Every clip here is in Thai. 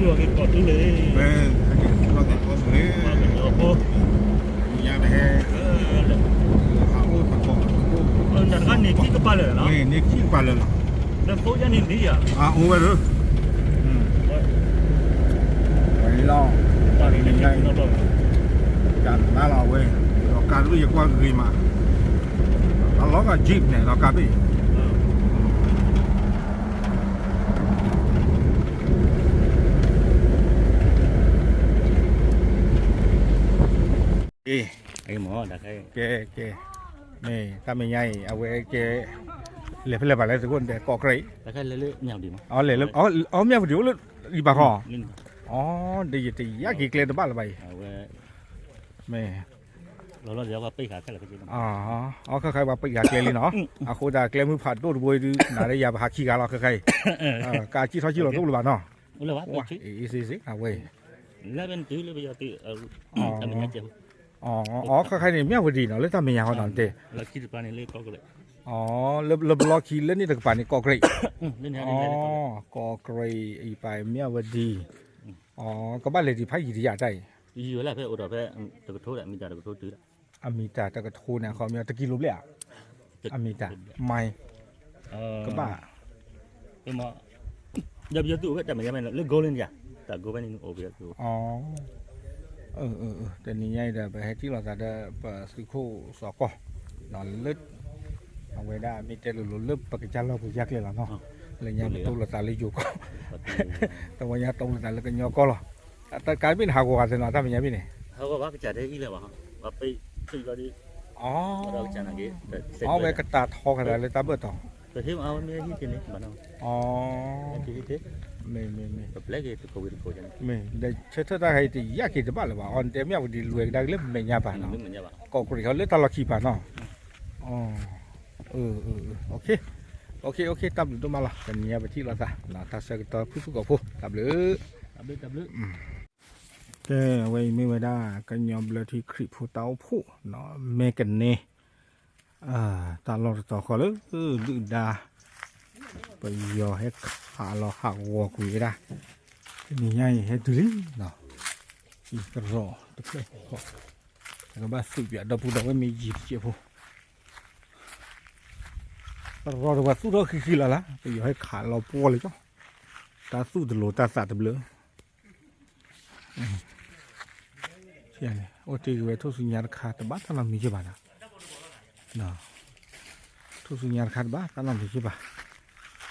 들어가게 빠뜨네. 네, 하긴 들어가게 빠뜨네. 맞아요. 미안해. 하고 바꿔. 어, 내가 네 키도 빨래라. 네, 네 키도 빨래라. 나 포장이 니야. 아, 오늘. 음. 왜라? 빨리 내가 간 나라 왜? 간 위에 꽉 그이마. nó là jeep này nó cà bì Ki. Ai mo da kai. Ke ke. Ni kami nyai awe ke le phle ba le tu kun de ko krei. Da kai le le nyao di ma. Ao le le ao ao miao di lu i ba ho. Ao de ye te ya ki kle de ba la bai. Awe. Me. Lo lo dia ba pai ka ka le ka ji. Ah, ao ka kai ba pai ka kle li no. A khu da kle mu phat do boi du na le ya ba ki ga la ka kai. Ka chi tho chi lo do lu ba no. Lu ba tu chi. Isi Là bên tứ là bây giờ tự ở mình nhắc chậm. อ๋อค่ะใครเนี่ยเมียพอดีเนาะเลยทำเมียเขาตอนเตะเราคิดปานี่เลยกอกเลยอ๋อเราเริ่รอคิดแล้วนี่ตะปานี่ก็เกรอ๋อก็เกรอีไปเมียวดีอ๋อก็บ้านเลยที่พักอยู่ที่ยาใจยีอยู่แล้วเพื่ออุดรเพื่อตะกระโแหละมีจ่าตะกระโทษตื้ออมีจ่าตะกระโทษเนี่ยเขามีตะกี้รูปเลยอะอะมีจ่าไม่ก็บ้าก็มาเดี๋ยวเดี๋ยวตู้ก็แต่ไม่ยังไม่เลิกโกเล่นจ้ะแต่โกเป็นโอเบียตู้อ๋อ เออเออแต่นี้ยไงเดี๋ยวไปให้ที่เราจะได้ปะสุโคสอกอนอนลึกเอาไว้ได้มีเจลลุดลึกปากจันเราปยักเลยล่ะเนาะเลยยังประตูเราตาเลยอยู่ก็ตัว่ายังตรงเราตาเลยก็ยอก็หรอแต่การบินหากว่าเสนาถ้าเป็นยังพี่เนี่ยเขาก็ว่าจะได้อีเลยวะว่าไปซื้อก็ดีอ๋อเราจะนั่งกี้อ๋อไปกระตาทอขนาดเลยตาเบิดต่อแต่ที่เอาไม่ได้ที่นี่มาเนาะอ๋อที่ที่ Pelagi itu kau itu kau jangan. Me, dah cerita dah itu ya kita balik bah. On time aku di luar dah lem menyapa. Menyapa. Kau kuri kau letak lagi bah no. Oh, eh, eh, okay. โอเค โอเค ตับหรือตัวมาละกันเนี้ยไปที่ละซะลาตาเสกตัวผู้ผู้กับผู้ตับหรือตับหรือตับหรือเจ้ไว้ไม่ไว้ได้กันยอมเลยที่คลิปผู้เต้าผู้เนาะเมกันเน่อ่าตาลอดต่อขอเลยเออดื้อดา ไปยอให้ขาเราหักวัวกุยได้นี่ไงให้ดูดิเนาะอีกรอตุ๊กเลยแล้วก็บ้าสุดยอดดับผู้ดับไม่มีจีบเจ็บผู้ รอดว่าสู้เราคือคือละละไปอยู่ให้ขาเราปัวเลยจ้ะตาสู้ตะโลตาสาตะเบลอเชี่ยเลยโอ้ตีเวทุสุญญาขาตบ้าตาลำมีใช่ป่ะนะเนาะทุสุญญาขาตบ้าตาลำมีใช่ป่ะถ้าใครเขาตาเบลอทีรอไหนเออก็ถ้าใครก็ไม่ตรอ เอออ๋อแต่ใครเออกว่าใบยาลาปูเยอุดขาชินอ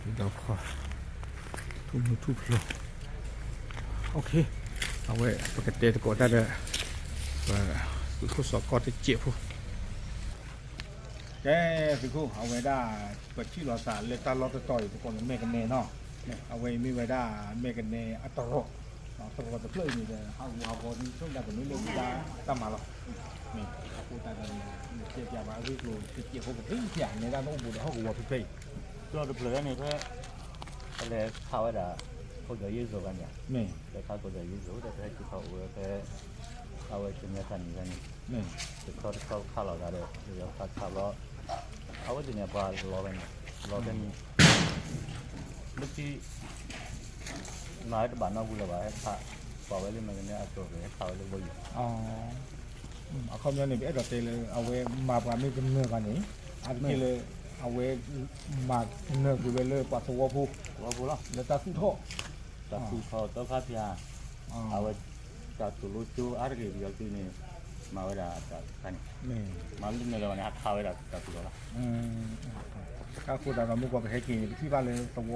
เรดุบเลอทีลอนี่ว่าตรอหาหัวเลยจ้ะเกมือกีพลอกยาปะโอเคเลยที่ไหนไม่อยากฮีไม่ตับเรียนหรอไม่มุขโคไปรอเดี๋ยวขอทุบมือทุบลงโอเคเอาไว้ปกติตะโกนได้เลยว่าคือเขาสอบก็จะเจ็บผู้แกคือเขาเอาไว้ได้เปิดชื่อรอสารเลยตาลอตต่อยทุกคนแม่กันแน่เนาะเนี่ยเอาไว้ไม่ไว้ได้แม่กันแน่อัตโรตะโกนตะเพลยนี่เลยเอาเอาคนช่วงดับแบบนี้เลยได้ตามมาหรอนี่เอาพูดตากันเจ็บยาบ้าวิ่งลูเจ็บเขาแบบเฮ้ยอย่างในด้านต้องบูดเขาหัวพี่เพ่ 做的不来那个，后来看完了，后脚一走干的，没，再看后脚一走，再再去考我再，那我现在看你看你，没，就考考考老家的，就要考考老，啊我今年把老本老本，那去，哪一个班那屋了吧？还考，考完了嘛？今年做的考完了不？哦，考完了别着急了，啊我马把没跟那个呢，啊没了。 เอาไว้มาเนือ awek mak ne ku bele pa so wa pu wa pu la le ta su tho ta su tho to kha pya awek ta tu lu chu ar ge ri ti ne ma wa da ta kan ne ma lu ne la ne kha wa da ta tu la ข้าเวดามุกว่าไม่ควรไปให้กินที่บ้านเลยตัว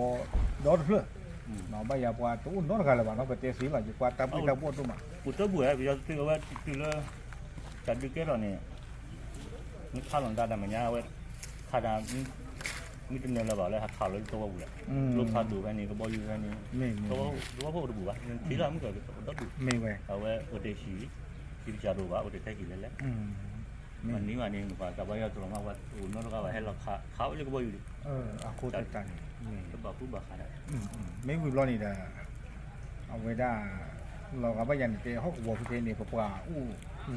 ดอดเพื่อหนอไม่อยากวดตุ้นนอนกันเลยว่าน้องก็เตะสีมาอยู่กว่าตามไปตามปวดตุ้มอะกูจะบวชไปยังตื่นว่าตื่เแล้วจัดดูเกล้อเนี่นี่ข้าวหลงตาดำมันยาวเว้ ขนาดะมีจำนวนเราบอกเลยข่าวเรื่องตัวบุละลูกทอดดูแค่นี้ก็บอยู่แค่นี้ไม่ไม่ตัวตัวพวกดูว่าทีละมันเกิดตัวดูไม่เวเอาไว้อุดชีที่จะดูว่าอุดแท้กินแล้วมันนี้มันนี้หนว่าแต่ว่าเราตรงมาว่าอุ่นนู้นก็ว่าให้เราเขาเรียกว่าอยู่ดิเอออาโคตรตันก็บอกผู้บอกขนาดไม่วิบล้อนี่เด้อเอาไว้ได้เราก็ไม่ยันเตะหกวัวพี่เนี่ยกว่าอู้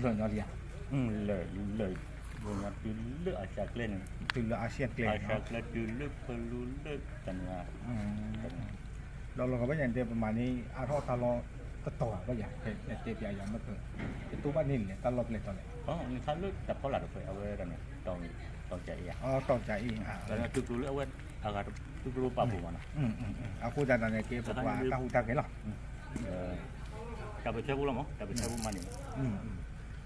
เลยเนาะเรียอืมเลยเลย dulu acak lain. Dulu Asia Clan. Acak lain dulu perlu lek tengah. เราเราก็ไม่อย่างเดียวประมาณนี้อาทอตาลอตะต่อก็อย่างเป็นเจ็บใหญ่ยังไม่เกิดตู้บ้านนิ่งเนี่ยตลอดเลยตอนไหนอ๋อนี่ท่านเลือกแต่เขาหลัเคยเอาไว้กันเนี่ตอนตอนใจอะอ๋อตอนใจอีกอ่แล้วตุกรู้เอาไว้อาการตุกรู้ป้าผมนะอืมอืมเอาคู่จันทร์เนี่เก็บบอกว่าตาหูตาเห็นหรอเออแต่ไปเชื่าบุหรี่มั้งแต่ไปเช่าบุหรี่อืมอืม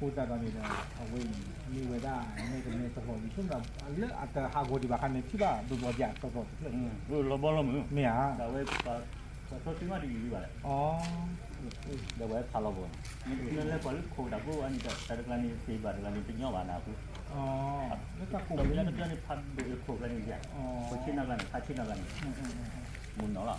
huta kami na awin ni weda ni kami soho ni cuma le ada hago di bakan ni tiba dua jam soho tu le lo bolom ni ni ah dah we pa soho tiba di ni bale oh dah we palo bo ni ni le pal ko dah ko ani dah tar kan ni si bar kan ni tu nyawa na aku oh le tak ko ni dah ni pan de ko kan ni ya oh ko china kan ka china kan mun no lah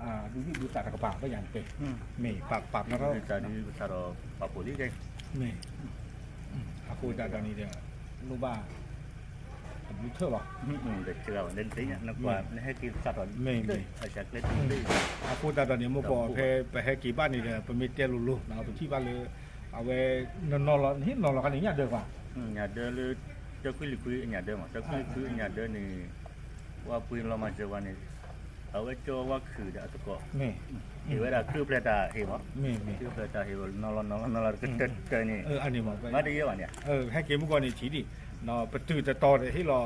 จะนี่ที่นี่นะปากาจีก็นะบัวท่อกันนี่ยอกักกี่ชุ่มได้ถึงยอบ่เนาะอาบูตาที่แล้วแต่ว่ามาป่าเลยคือมันก็รู้อาตาเวลาที่เราได้ตัวทำมาเขาเอาไว้ดังจะรู้บ่อะไรกี่บาทป่านนี้จะวิ่งเดินเรือโผล่ไทยอาจารย์แต่ว่าต้องมีกี่บาทเนาะเป้าได้ลำมุกวันเพื่อนเนี่ยหาว่าไปเลยจ้อคือบ่เราช่วงไหน අවචෝවක් දතකෝ මේ ඉවර අකරපලට හෙම මේ පට හෙවල් නොල ตาเ නොලටටනේ අනිම මට ඒවනය හැකෙමු ගොනේ චීදී นก็เต้นกันนี่เอออันนี้มั้งมาะประตูจะต่อเลยให้เรา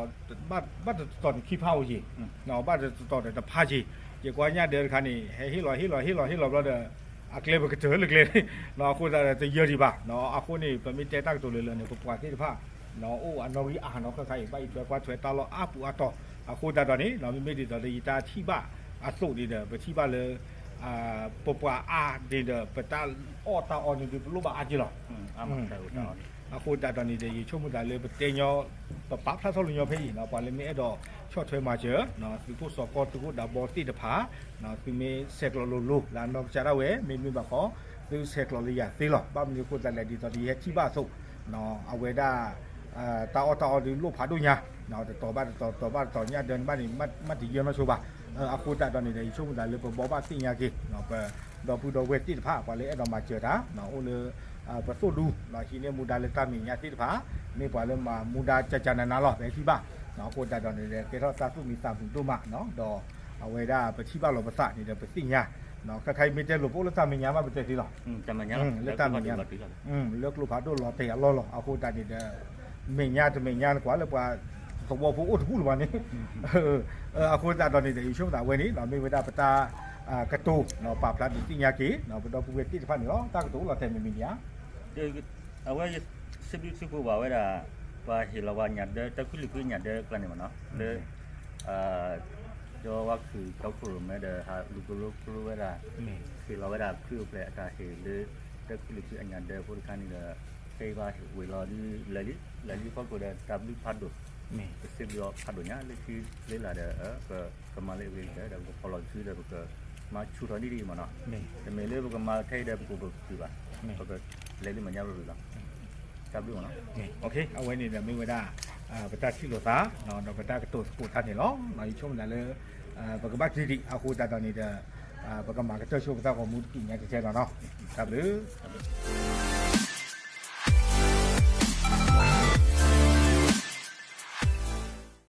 บ้านบ้านจะต่อขี้เผาจีเนาะบ้านจะต่อแต่ผ้าจีอย่ากว่าเนี่ยเดินคันนี่ให้ให้รอให้รอให้รอให้รอเราเด้ออักเลบก็เจอดลึกเลเนาะคุณจะจะเยอะดีบ่าเนาะอาคุณนี่เป็นมีเตตั้งตัวเรื่อยเนี่ยกว่าที่ผ้าเนาะโอ้อันนอวิอ่าเนาะก็ใครไปตัวกว่ถวยตาเราอาปูอาต่อ အခုတတော်နေလောင်မိတ်ဒီတော်ဒီတာချိပါအစုတ်ဒီတဲ့ပချိပါလေအာပပအာဒီတဲ့ပတာအော်တာအော်ဒီဘလို့ပါအကြည့်လားအမှန်တရားတော့အခုတတော်နေဒီချုံမတာလေတင်ရောပပဖတ်ဆောက်လုံရောဖေးနော်ပါလေမင်းအဲ့တော့ချော့ထွဲမှာချေနော်သူတို့စော်ကောသူတို့ဒါဘောတိတဖာနော်သူမေးဆက်ကလိုလိုလာတော့ကြရဝဲမင်းမပါခေါ်သူဆက်ကလိုလေးရသေးလားပါမလို့ကိုတက်လက်ဒီတော်ဒီရဲ့ချိပါဆုံးနော်အဝေဒအာတာအော်တာအော်ဒီလို့ဖာတို့ညာ နော်တော်ပါတော်တော်ပါတော်ညာဒန်ဘာနီမတ်မတ်ဒီရမဆိုပါအခုတတော်နေတဲ့ရေချုံမှုတာလေးပေါ်ပါတင်ညာကေနော်ပတော့ဘူးတော့ဝဲတိတဖာပါလေအဲ့တော့မှချေတာနော်အိုလေ อ่าประสูดูเนาะชีเนี่ยมูดาเลตามีญาติผาไม่ปล่อยเลยมามูดาจะจานานาหรอไปที่บ้านเนาะโคตรดอนเนี่ยเกทอตาสุมีตาบุตุมาเนาะดอ အဝဲဒါပချိပါလောပစနေတယ်ပစိညာနော်ခခိုင်မီတဲလို့ပို့လို့သမညာမပတဲ့ဒီလား อืมจำมันยัง อืมแล้วตามมันยัง อืมเลือกลูกค้าโดนรอเตะรอรอเอาโค ตานี่เด้อเมญญาจะเมญญากว่าแล้วกว่าสวผู้อุดผู้หรือว่านี่เออเออเอาโคตาตอนนี้เดี๋ยวช่วงตาเวนี้เราไม่เวลาปตาอ่ากระตูเนาะปาพลัดสิญากีเนาะปตาผู้เวทีที่พันนี่เนาะตากระตูเราแต่ไม่มีญา เดี๋ยวเอาไว้สิบสิบสิบว่าไว้ละว่าเห็นเราว่าหยัดเด้อแต่คุณลิคือหยัดเด้อกันนี่มันเนาะเด้อเอ่อจอว่าคือเขาคือแม่เด้อฮะลูกลูกลูกไว้ละ นี่ คือเราไว้ละคือแปลกาเห็นเด้อแต่คุณลิคืออันหยัดเด้อพวกกันนี่เด้อใช่ว่าเวลาที่เลยเลยพอกูเด้อตับลิพัดดู นี่ စစ်ပြီးတော့ဖတ်လို့ညာလက်ရှိလေးလာတဲ့အဲကမလေးဝေးတဲ့ဒါကပေါ်လို့ချူတဲ့ကမချူတော်နေဒီမနော် นี่ ဒီမေလေးကမထိုက်တဲ့ပုဂ္ဂိုလ်ပြပါ นี่ ဟုတ်ကဲ့လေးလေးမညာလို့လားကပ်လို့နော် นี่โอ sebelum padunya lebih lela ada ke kemali wing ada ke kalau tu ada ke macu tadi di mana kemali ke mal kai ada ke ke juga ke lele manya juga tapi mana oke awal ni dah minggu dah betul sih lo sah no no betul ke tu sepuluh tahun ni lo no itu mana le bagaimana jadi aku dah dah ni dah bagaimana kita cuba kita kamu punya cerita no tapi